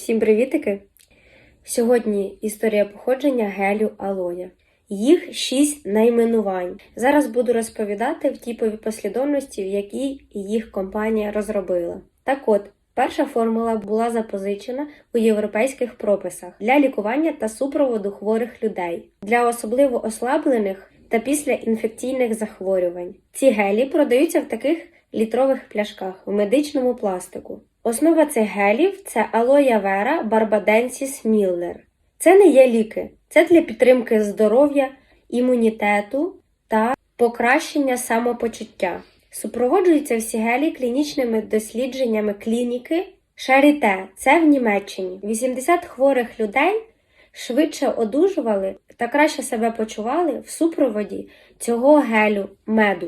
Всім привітики! Сьогодні історія походження гелю алоя. Їх шість найменувань. Зараз буду розповідати в тіповій послідовності, в якій їх компанія розробила. Так от, перша формула була запозичена у європейських прописах для лікування та супроводу хворих людей, для особливо ослаблених та післяінфекційних захворювань. Ці гелі продаються в таких літрових пляшках у медичному пластику. Основа цих гелів це алоя вера барбаденсіс міллер. Це не є ліки, це для підтримки здоров'я, імунітету та покращення самопочуття. Супроводжуються всі гелі клінічними дослідженнями клініки Шаріте, це в Німеччині. 80 хворих людей швидше одужували та краще себе почували в супроводі цього гелю меду.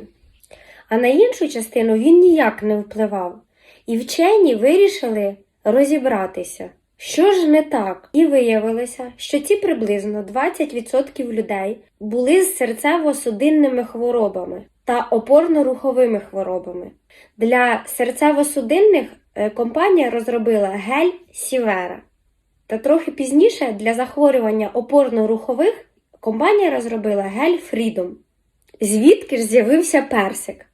А на іншу частину він ніяк не впливав. І вчені вирішили розібратися, що ж не так, і виявилося, що ці приблизно 20% людей були з серцево-судинними хворобами та опорно-руховими хворобами. Для серцево-судинних е, компанія розробила гель Сівера. Та трохи пізніше для захворювання опорно-рухових компанія розробила гель Freedom. Звідки ж з'явився персик?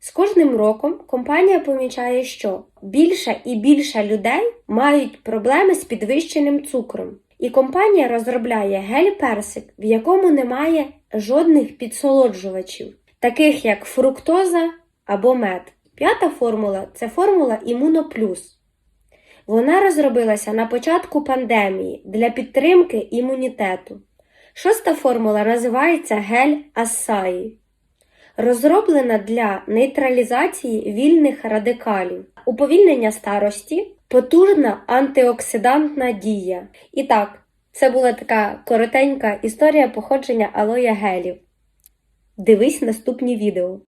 З кожним роком компанія помічає, що більше і більше людей мають проблеми з підвищеним цукром, і компанія розробляє гель-персик, в якому немає жодних підсолоджувачів, таких як фруктоза або мед. П'ята формула це формула Імуноплюс. Вона розробилася на початку пандемії для підтримки імунітету. Шоста формула називається гель Ассаї розроблена для нейтралізації вільних радикалів, уповільнення старості, потужна антиоксидантна дія. І так, це була така коротенька історія походження алоя гелів. Дивись наступні відео.